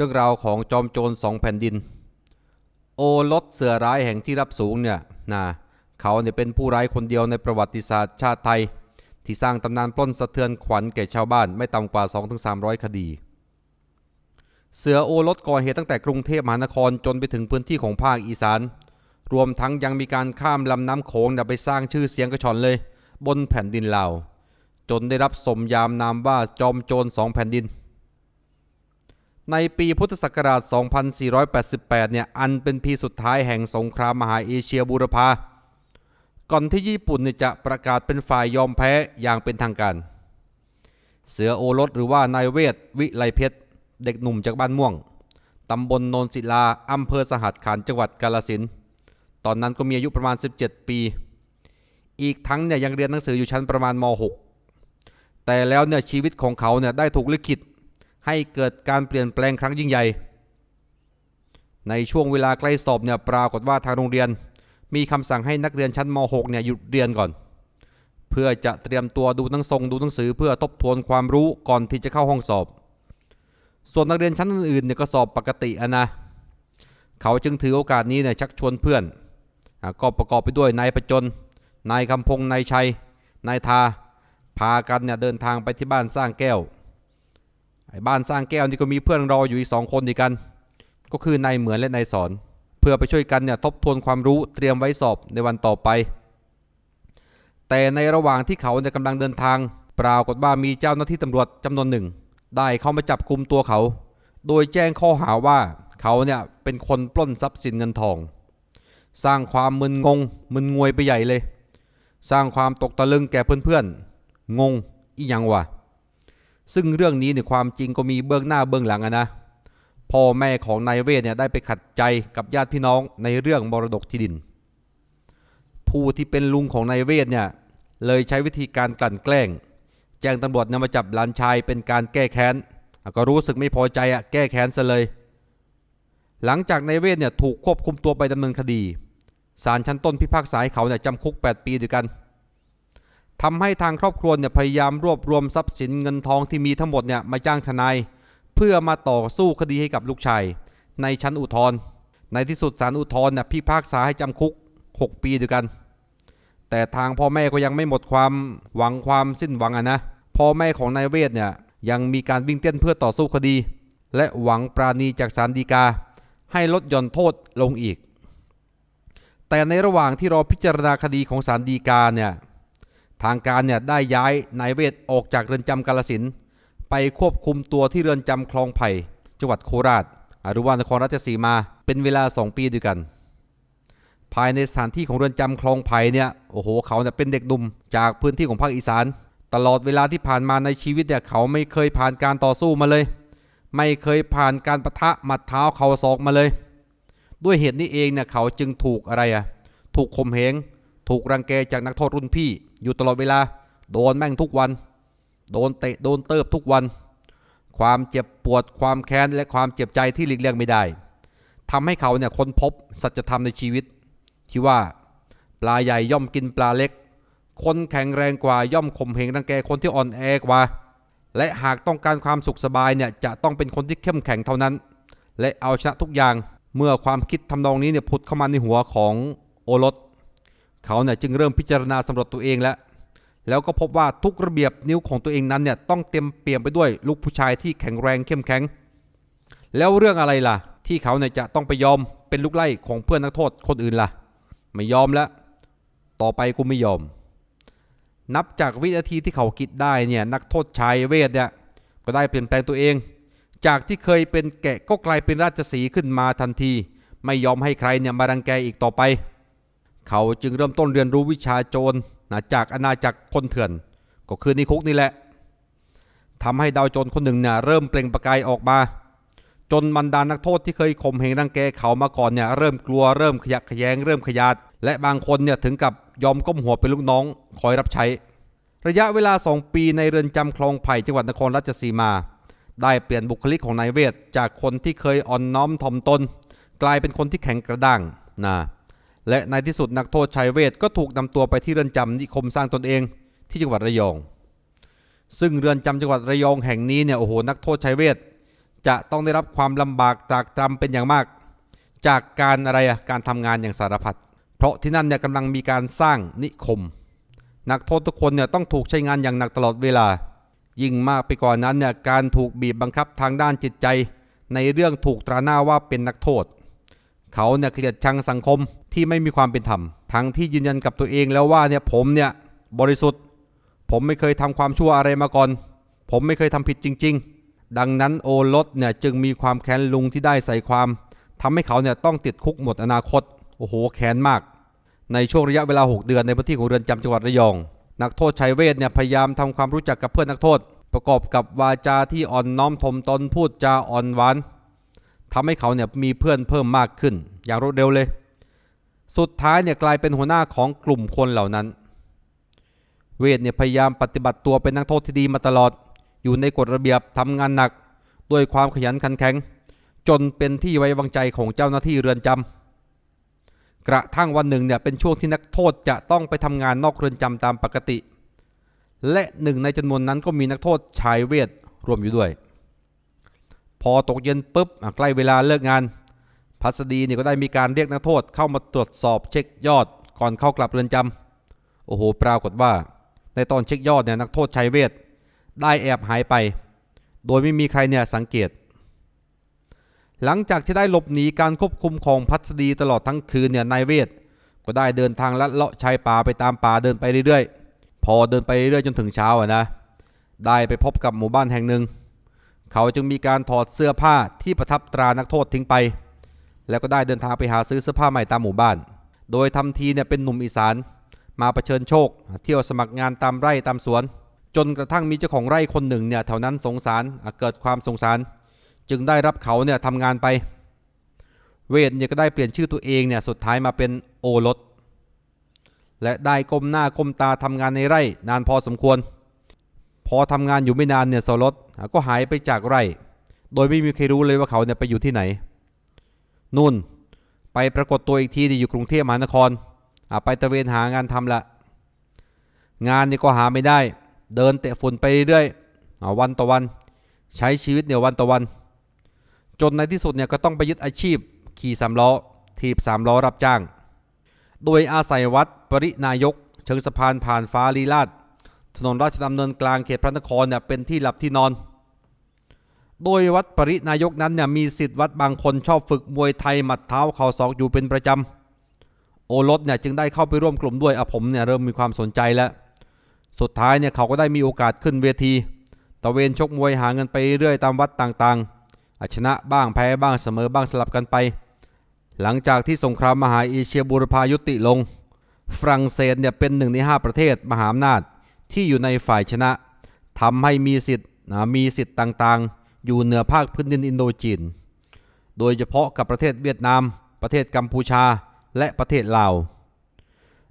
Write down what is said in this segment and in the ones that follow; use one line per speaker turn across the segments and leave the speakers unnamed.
รื่องราวของจอมโจรสองแผ่นดิน โอรสเสือร้ายแห่งที่รับสูงเนี่ยนะเขาเนี่ยเป็นผู้ร้ายคนเดียวในประวัติศาสตร์ชาติไทย ที่สร้างตำนานปล้นสะเทือนขวัญแก่ชาวบ้านไม่ต่ำกว่า 2-300 คดี เสือโอรสก่อเหตุตั้งแต่กรุงเทพมหานครจนไปถึงพื้นที่ของภาคอีสาน รวมทั้งยังมีการข้ามลำน้ำโขงไปสร้างชื่อเสียงกระชอนเลย บนแผ่นดินลาวจนได้รับสมยามนามว่าจอมโจรสองแผ่นดิน ในปีพุทธศักราช 2488 เนี่ย อันเป็นปีสุดท้ายแห่งสงครามมหาเอเชียบูรพา ก่อนที่ญี่ปุ่นเนี่ยจะประกาศเป็นฝ่ายยอมแพ้อย่างเป็นทางการ เสือโอรสหรือว่านายเวทวิไลเพชร เด็กหนุ่มจากบ้านม่วง ตำบลโนนศิลา อำเภอสหัสขันจังหวัดกาลสิน ตอนนั้นก็มีอายุประมาณ 17 ปี อีกทั้งเนี่ยยังเรียนหนังสืออยู่ชั้นประมาณม .6 แต่แล้วเนี่ยชีวิตของเขาเนี่ยได้ถูกลิขิต ให้เกิดการเปลี่ยนแปลงครั้งยิ่งใหญ่ ในช่วงเวลาใกล้สอบเนี่ยปรากฏว่าทางโรงเรียน มีคำสั่งให้นักเรียนชั้นม .6 เนี่ยหยุดเรียนก่อน เพื่อจะเตรียมตัวดูหนังทรงดูหนังสือเพื่อทบทวนความรู้ก่อนที่จะเข้าห้องสอบ ส่วนนักเรียนชั้นอื่นๆเนี่ยก็สอบปกติอะนะ เขาจึงถือโอกาสนี้เนี่ยชักชวนเพื่อน ก็ประกอบไปด้วยนายประจน นายคำพงนายชัย นายทา พากันเนี่ยเดินทางไปที่บ้านสร้างแก้ว ไอ้บ้านสร้างแก้วนี่ก็มีเพื่อนรออยู่อีกสองคนดีกัน ก็คือนายเหมือนและนายสอน เพื่อไปช่วยกันเนี่ยทบทวนความรู้เตรียมไว้สอบในวันต่อไป แต่ในระหว่างที่เขาเนี่ยกำลังเดินทาง ปรากฏว่ามีเจ้าหน้าที่ตำรวจจำนวนหนึ่ง ได้เข้ามาจับกลุ่มตัวเขา โดยแจ้งข้อหาว่าเขาเนี่ยเป็นคนปล้นทรัพย์สินเงินทอง สร้างความมึนงง มึนงวยไปใหญ่เลย สร้างความตกตะลึงแก่เพื่อนๆงงอีหยังวะ ซึ่งเรื่องนี้เนี่ยความจริงก็มีเบื้องหน้าเบื้องหลังอะนะพ่อแม่ของนายเวทเนี่ยได้ไปขัดใจกับญาติพี่น้องในเรื่องมรดกที่ดิน ผู้ที่เป็นลุงของนายเวทเนี่ยเลยใช้วิธีการกลั่นแกล้ง แจ้งตำรวจนำมาจับหลานชายเป็นการแก้แค้น ก็รู้สึกไม่พอใจอะแก้แค้นซะเลย หลังจากนายเวทเนี่ยถูกควบคุมตัวไปดำเนินคดีศาลชั้นต้นพิพากษาให้เขาเนี่ยจำคุก 8 ปีด้วยกัน ทำให้ทางครอบครัวเนี่ยพยายามรวบรวมทรัพย์สินเงินทองที่มีทั้งหมดเนี่ยมาจ้างทนายเพื่อมาต่อสู้คดีให้กับลูกชายในชั้นอุทธรณ์ในที่สุดศาลอุทธรณ์เนี่ยพิพากษาให้จำคุก 6 ปีด้วยกัน แต่ทางพ่อแม่ก็ยังไม่หมดความหวังความสิ้นหวังอะนะพ่อแม่ของนายเวทเนี่ยยังมีการวิ่งเต้นเพื่อต่อสู้คดี และหวังปราณีจากศาลฎีกา ให้ลดหย่อนโทษลงอีก แต่ในระหว่างที่รอพิจารณาคดีของศาลฎีกาเนี่ย ทางการเนี่ยได้ย้ายนายเวทออกจากเรือนจำกาลสินไปควบคุมตัวที่เรือนจำคลองไผ่ จังหวัดโคราชอาหรือว่านครราชสีมาเป็นเวลา 2 ปีด้วยกัน ภายในสถานที่ของเรือนจำคลองไผ่เนี่ยโอ้โหเขาเนี่ยเป็นเด็กหนุ่มจากพื้นที่ของภาคอีสาน ตลอดเวลาที่ผ่านมาในชีวิตเนี่ยเขาไม่เคยผ่านการต่อสู้มาเลย ไม่เคยผ่านการประทะหมัดเท้าเข่าศอกมาเลย ด้วยเหตุนี้เองเนี่ยเขาจึงถูกอะไรอะถูกข่มเหงถูกรังแกจากนักโทษรุ่นพี่ อยู่ตลอดเวลา โดนแม่งทุกวัน โดนเตะโดนเติบทุกวัน ความเจ็บปวดความแค้นและความเจ็บใจที่หลีกเลี่ยงไม่ได้ทำให้เขาเนี่ยค้นพบสัจธรรมในชีวิต ที่ว่า ปลาใหญ่ย่อมกินปลาเล็ก คนแข็งแรงกว่าย่อมข่มเหงรังแกคนที่อ่อนแอกว่า และหากต้องการความสุขสบายเนี่ยจะต้องเป็นคนที่เข้มแข็งเท่านั้น และเอาชนะทุกอย่างเมื่อความคิดทำนองนี้เนี่ยผุดเข้ามาในหัวของโอรส เขาเนี่ยจึงเริ่มพิจารณาสำรวจตัวเองแล้ว แล้วก็พบว่าทุกระเบียบนิ้วของตัวเองนั้นเนี่ยต้องเต็มเปี่ยมไปด้วยลูกผู้ชายที่แข็งแรงเข้มแข็ง แล้วเรื่องอะไรล่ะ ที่เขาเนี่ยจะต้องไปยอมเป็นลูกไล่ของเพื่อนนักโทษคนอื่นล่ะ ไม่ยอมแล้ว ต่อไปกูไม่ยอม นับจากวินาทีที่เขาคิดได้เนี่ยนักโทษชายเวทเนี่ยก็ได้เปลี่ยนแปลงตัวเอง จากที่เคยเป็นแกะก็กลายเป็นราชสีขึ้นมาทันที ไม่ยอมให้ใครเนี่ยมารังแกอีกต่อไป เขาจึงเริ่มต้นเรียนรู้วิชาโจรนะจากอาณาจักรคนเถื่อน ก็คือในคุกนี่แหละทำให้ดาวโจรคนหนึ่งเนี่ยเริ่มเปล่งประกายออกมา จนบรรดานักโทษที่เคยข่มเหงรังแกเขามาก่อนเนี่ยเริ่มกลัวเริ่มขยักขยแยงเริ่มขยาด และบางคนเนี่ยถึงกับยอมก้มหัวเป็นลูกน้องคอยรับใช้ ระยะเวลา 2 ปีในเรือนจำคลองไผ่จังหวัดนครราชสีมา ได้เปลี่ยนบุคลิกของนายเวทจากคนที่เคยอ่อนน้อมถ่อมตน กลายเป็นคนที่แข็งกระด้างนะ และในที่สุดนักโทษชายเวทก็ถูกนำตัวไปที่เรือนจำนิคมสร้างตนเองที่จังหวัดระยอง ซึ่งเรือนจำจังหวัดระยองแห่งนี้เนี่ยโอ้โหนักโทษชายเวทจะต้องได้รับความลำบากจากจำเป็นอย่างมาก จากการอะไรอะการทำงานอย่างสารพัดเพราะที่นั่นเนี่ยกำลังมีการสร้างนิคม นักโทษทุกคนเนี่ยต้องถูกใช้งานอย่างหนักตลอดเวลา ยิ่งมากไปกว่านนั้นเนี่ยการถูกบีบบังคับทางด้านจิตใจ ในเรื่องถูกตราหน้าว่าเป็นนักโทษ เขาเนี่ยเกลียดชังสังคมที่ไม่มีความเป็นธรรม ทั้งที่ยืนยันกับตัวเองแล้วว่าเนี่ยผมเนี่ยบริสุทธิ์ ผมไม่เคยทำความชั่วอะไรมาก่อน ผมไม่เคยทำผิดจริง ๆ ดังนั้นโอรสเนี่ยจึงมีความแค้นลุงที่ได้ใส่ความทำให้เขาเนี่ยต้องติดคุกหมดอนาคต โอ้โหแค้นมาก ในช่วงระยะเวลา 6 เดือนในพื้นที่ของเรือนจำจังหวัดระยอง นักโทษชัยเวทเนี่ยพยายามทำความรู้จักกับเพื่อนนักโทษ ประกอบกับวาจาที่อ่อนน้อมถ่อมตนพูดจาอ่อนหวาน ทำให้เขาเนี่ยมีเพื่อนเพิ่มมากขึ้น อย่างรวดเร็วเลย สุดท้ายเนี่ยกลายเป็นหัวหน้าของกลุ่มคนเหล่านั้น เวทเนี่ยพยายามปฏิบัติตัวเป็นนักโทษที่ดีมาตลอด อยู่ในกฎระเบียบทำงานหนักด้วยความขยันขันแข็ง จนเป็นที่ไว้วางใจของเจ้าหน้าที่เรือนจำกระทั่งวันหนึ่งเนี่ยเป็นช่วงที่นักโทษจะต้องไปทำงานนอกเรือนจำตามปกติ และหนึ่งในจำนวนนั้นก็มีนักโทษชายเวทรวมอยู่ด้วย พอตกเย็นปุ๊บใกล้เวลาเลิกงาน พัสดีเนี่ยก็ได้มีการเรียกนักโทษเข้ามาตรวจสอบเช็คยอดก่อนเข้ากลับเรือนจำโอ้โห ปรากฏว่า ในตอนเช็คยอดเนี่ยนักโทษชายเวทได้แอบหายไป โดยไม่มีใครเนี่ยสังเกต หลังจากที่ได้หลบหนีการควบคุมของพัสดีตลอดทั้งคืนเนี่ยนายเวทก็ได้เดินทางลัดเลาะชายป่าไปตามป่าเดินไปเรื่อยๆ พอเดินไปเรื่อยๆจนถึงเช้าอะนะ ได้ไปพบกับหมู่บ้านแห่งหนึ่ง เขาจึงมีการถอดเสื้อผ้าที่ประทับตรานักโทษทิ้งไป แล้วก็ได้เดินทางไปหาซื้อเสื้อผ้าใหม่ตามหมู่บ้าน โดยทำทีเนี่ยเป็นหนุ่มอีสาน มาเผชิญโชค เที่ยวสมัครงานตามไร่ตามสวน จนกระทั่งมีเจ้าของไร่คนหนึ่งเนี่ยแถวนั้นสงสารเกิดความสงสาร จึงได้รับเขาเนี่ยทำงานไป เวทเนี่ยก็ได้เปลี่ยนชื่อตัวเองเนี่ยสุดท้ายมาเป็นโอรสและได้ก้มหน้าก้มตาทำงานในไร่นานพอสมควร พอทำงานอยู่ไม่นานเนี่ยโซรส ก็หายไปจากไร่ โดยไม่มีใครรู้เลยว่าเขาเนี่ยไปอยู่ที่ไหน นู่น ไปปรากฏตัวอีกทีเนี่อยู่กรุงเทพมหานครไปตระเวนหางานทำละ งานนี่ก็หาไม่ได้ เดินเตะฝุ่นไปเรื่อยๆวันต่อวัน ใช้ชีวิตเนี่ยวันต่อวัน จนในที่สุดเนี่ยก็ต้องไปยึดอาชีพ ขี่สามล้อ ถีบสามล้อรับจ้าง โดยอาศัยวัดปรินายก เชิงสะพานผ่านฟ้าลีลาดถนนราชดำเนินกลางเขตพระนครเนี่ยเป็นที่หลับที่นอน โดยวัดปรินายกนั้นเนี่ยมีสิทธิ์วัดบางคนชอบฝึกมวยไทยหมัดเท้าเข่าศอกอยู่เป็นประจำโอรสเนี่ยจึงได้เข้าไปร่วมกลุ่มด้วยอผมเนี่ยเริ่มมีความสนใจแล้ว สุดท้ายเนี่ยเขาก็ได้มีโอกาสขึ้นเวทีตะเวนชกมวยหาเงินไปเรื่อยตามวัดต่างๆอาชนะบ้างแพ้บ้างเสมอบ้างสลับกันไป หลังจากที่สงครามมหาเอเชียบูรพายุติลง ฝรั่งเศสเนี่ยเป็นหนึ่งในห้าประเทศมหาอำนาจที่อยู่ในฝ่ายชนะทำให้มีสิทธิ์มีสิทธิ์ต่างๆ อยู่เหนือภาคพื้นดินอินโดจีน โดยเฉพาะกับประเทศเวียดนาม ประเทศกัมพูชา และประเทศลาว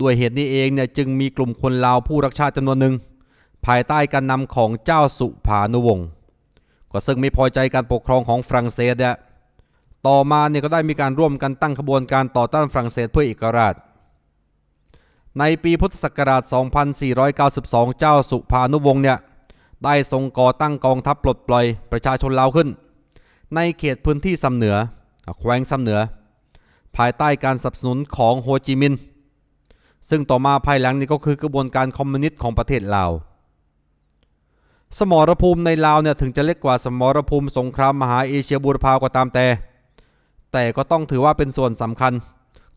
ด้วยเหตุนี้เองเนี่ยจึงมีกลุ่มคนลาวผู้รักชาติจำนวนหนึ่ง ภายใต้การนำของเจ้าสุภานุวงศ์ก็ซึ่งไม่พอใจการปกครองของฝรั่งเศสเนี่ยต่อมาเนี่ยก็ได้มีการร่วมกันตั้งขบวนการต่อต้านฝรั่งเศสเพื่อเอกราช ในปีพุทธศักราช 2492 เจ้าสุภานุวงศ์เนี่ย ได้ทรงก่อตั้งกองทัพปลดปล่อยประชาชนลาวขึ้น ในเขตพื้นที่ซำเหนือแขวงซำเหนือ ภายใต้การสนับสนุนของโฮจิมินห์ซึ่งต่อมาภายหลังนี้ก็คือกระบวนการคอมมิวนิสต์ของประเทศลาว สมรภูมิในลาวเนี่ยถึงจะเล็กกว่าสมรภูมิสงครามมหาเอเชียบูรพาก็ตามแต่ แต่ก็ต้องถือว่าเป็นส่วนสำคัญ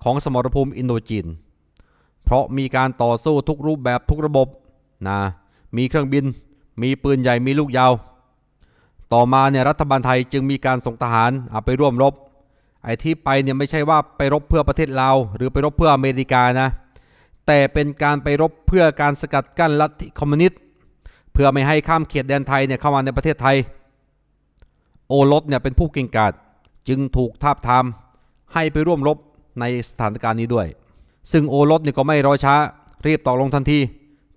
ของสมรภูมิอินโดจีน เพราะมีการต่อสู้ทุกรูปแบบทุกระบบนะมีเครื่องบิน มีปืนใหญ่มีลูกยาว ต่อมาเนี่ยรัฐบาลไทยจึงมีการส่งทหารเอาไปร่วมรบ ไอ้ที่ไปเนี่ยไม่ใช่ว่าไปรบเพื่อประเทศลาวหรือไปรบเพื่ออเมริกานะ แต่เป็นการไปรบเพื่อการสกัดกั้นลัทธิคอมมิวนิสต์เพื่อไม่ให้ข้ามเขตแดนไทยเนี่ยเข้ามาในประเทศไทย โอรสเนี่ยเป็นผู้เก่งกาจจึงถูกทาบทามให้ไปร่วมรบในสถานการณ์นี้ด้วย ซึ่งโอรสเนี่ยก็ไม่รอช้ารีบต่อลงทันที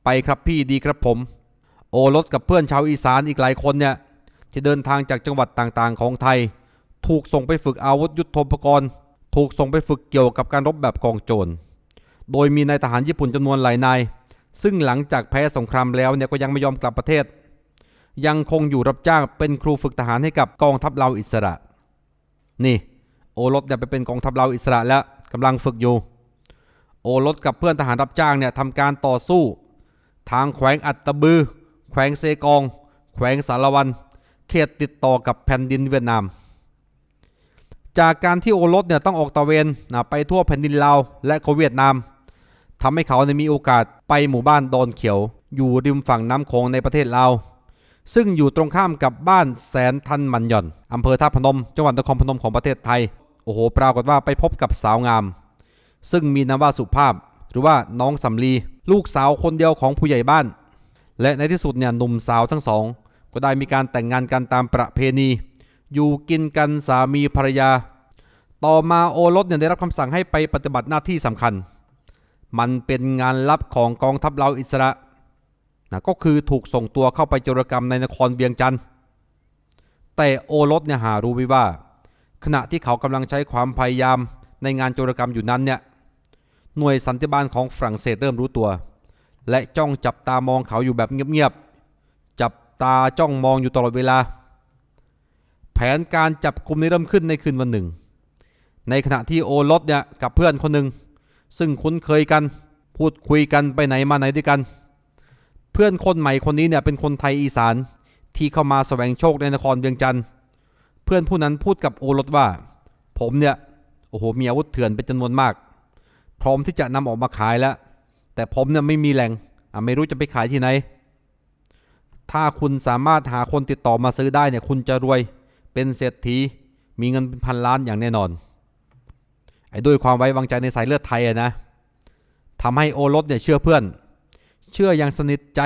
ไปครับพี่ดีครับผม โอรสกับเพื่อนชาวอีสานอีกหลายคนเนี่ยที่เดินทางจากจังหวัดต่างๆ ของไทย ถูกส่งไปฝึกอาวุธยุทโธปกรณ์ ถูกส่งไปฝึกเกี่ยวกับการรบแบบกองโจร โดยมีนายทหารญี่ปุ่นจำนวนหลายนาย ซึ่งหลังจากแพ้สงครามแล้วเนี่ยก็ยังไม่ยอมกลับประเทศ ยังคงอยู่รับจ้างเป็นครูฝึกทหารให้กับกองทัพเราอิสระ นี่โอรสเนี่ยไปเป็นกองทัพเราอิสระแล้วกำลังฝึกอยู่ โอรสกับเพื่อนทหารรับจ้างเนี่ยทำการต่อสู้ ทางแขวงอัตตบือ วงเซกอง แขวงสารวัน เขตติดต่อกับแผ่นดินเวียดนาม จากการที่โอรสเนี่ยต้องออกตระเวนนะไปทั่วแผ่นดินลาวและของเวียดนามทำให้เขาเนี่ยมีโอกาสไปหมู่บ้านดอนเขียว อยู่ริมฝั่งน้ำโขงในประเทศลาว ซึ่งอยู่ตรงข้ามกับบ้านแสนทันมันหย่อนอำเภอท่าพนม จังหวัดนครพนมของประเทศไทย โอ้โห ปรากฏว่าไปพบกับสาวงาม ซึ่งมีนามว่าสุภาพ หรือว่าน้องสำลีลูกสาวคนเดียวของผู้ใหญ่บ้าน และในที่สุดเนี่ยหนุ่มสาวทั้งสอง ก็ได้มีการแต่งงานกันตามประเพณี อยู่กินกันสามีภรรยา ต่อมาโอรสเนี่ยได้รับคำสั่งให้ไปปฏิบัติหน้าที่สำคัญ มันเป็นงานลับของกองทัพเราอิสระนะก็คือถูกส่งตัวเข้าไปโจรกรรมในนครเวียงจันทร์แต่โอรสเนี่ยหารู้ไว้ว่า ขณะที่เขากำลังใช้ความพยายามในงานโจรกรรมอยู่นั้นเนี่ยหน่วยสันติบาลของฝรั่งเศสเริ่มรู้ตัว และจ้องจับตามองเขาอยู่แบบเงียบๆ จับตาจ้องมองอยู่ตลอดเวลา แผนการจับกลุ่มนี้เริ่มขึ้นในคืนวันหนึ่ง ในขณะที่โอรสเนี่ยกับเพื่อนคนหนึ่งซึ่งคุ้นเคยกันพูดคุยกันไปไหนมาไหนด้วยกัน เพื่อนคนใหม่คนนี้เนี่ยเป็นคนไทยอีสานที่เข้ามาแสวงโชคในนครเวียงจันทร์เพื่อนผู้นั้นพูดกับโอรสว่า ผมเนี่ยโอ้โหมีอาวุธเถื่อนเป็นจำนวนมาก พร้อมที่จะนำออกมาขายแล้ว แต่ผมเนี่ยไม่มีแหล่งไม่รู้จะไปขายที่ไหน ถ้าคุณสามารถหาคนติดต่อมาซื้อได้เนี่ยคุณจะรวยเป็นเศรษฐีมีเงินเป็นพันล้านอย่างแน่นอน ไอ้ด้วยความไว้วางใจในสายเลือดไทยอะนะทำให้โอรสเนี่ยเชื่อเพื่อน เชื่ออย่างสนิทใจ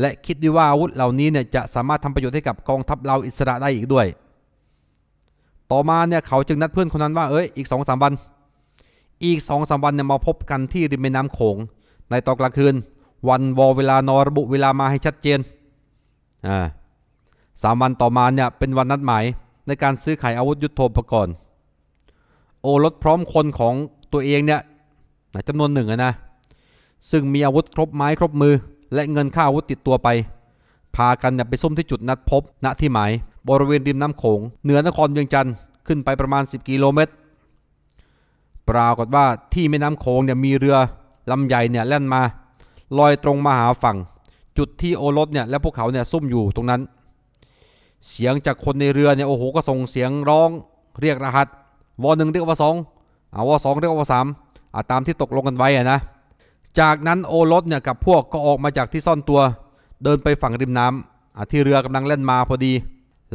และคิดด้วยว่าอาวุธเหล่านี้เนี่ยจะสามารถทำประโยชน์ให้กับกองทัพเราอิสระได้อีกด้วย ต่อมาเนี่ยเขาจึงนัดเพื่อนคนนั้นว่าเอ้ยอีกสองสามวัน อีกสองสามวันเนี่ยมาพบกันที่ริมแม่น้ำโขง ในตอนกลางคืน วันวอเวลานอระบุเวลามาให้ชัดเจนอ่าสามวันต่อมาเนี่ยเป็นวันนัดหมายในการซื้อขายอาวุธยุโทโธปกรณ์โอรสพร้อมคนของตัวเองเนี่ยจำนวนหนึ่งอะนะซึ่งมีอาวุธครบไม้ครบมือ และเงินค่าอาวุธติดตัวไป พากันเนี่ยไปซุ่มที่จุดนัดพบ ณที่หมาย บริเวณริมน้ำโขง เหนือนครเวียงจันทร์ขึ้นไปประมาณ 10 กิโลเมตร ปรากฏว่าที่แม่น้ำโขงเนี่ยมีเรือลำใหญ่เนี่ยแล่นมา ลอยตรงมาหาฝั่ง จุดที่โอรสเนี่ยและพวกเขาเนี่ยซุ่มอยู่ตรงนั้น เสียงจากคนในเรือเนี่ยโอ้โหก็ส่งเสียงร้อง เรียกรหัสวอหนึ่งเรียกว่าสองอ่าวอสองเรียกว่าสามอาตามที่ตกลงกันไว้อะนะ จากนั้นโอรสเนี่ยกับพวกก็ออกมาจากที่ซ่อนตัว เดินไปฝั่งริมน้ำที่เรือกำลังเล่นมาพอดี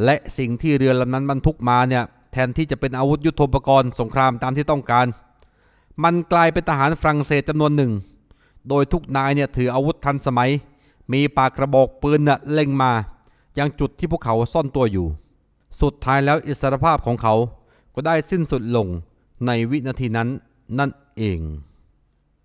และสิ่งที่เรือลำนั้นบรรทุกมาเนี่ย นที่จะเป็นอาวุธยุโทโธปกรณ์สงครามตามที่ต้องการ มันกลายเป็นทหารฝรั่งเศสจำนวนหนึ่ง โดยทุกนายเนี่ยถืออาวุธทันสมัย มีปากกระบอกปืนเน่ะเล็งมายังจุดที่พวกเขาซ่อนตัวอยู่ สุดท้ายแล้วอิสรภาพของเขาก็ได้สิ้นสุดลงในวินาทีนั้นนั่นเอง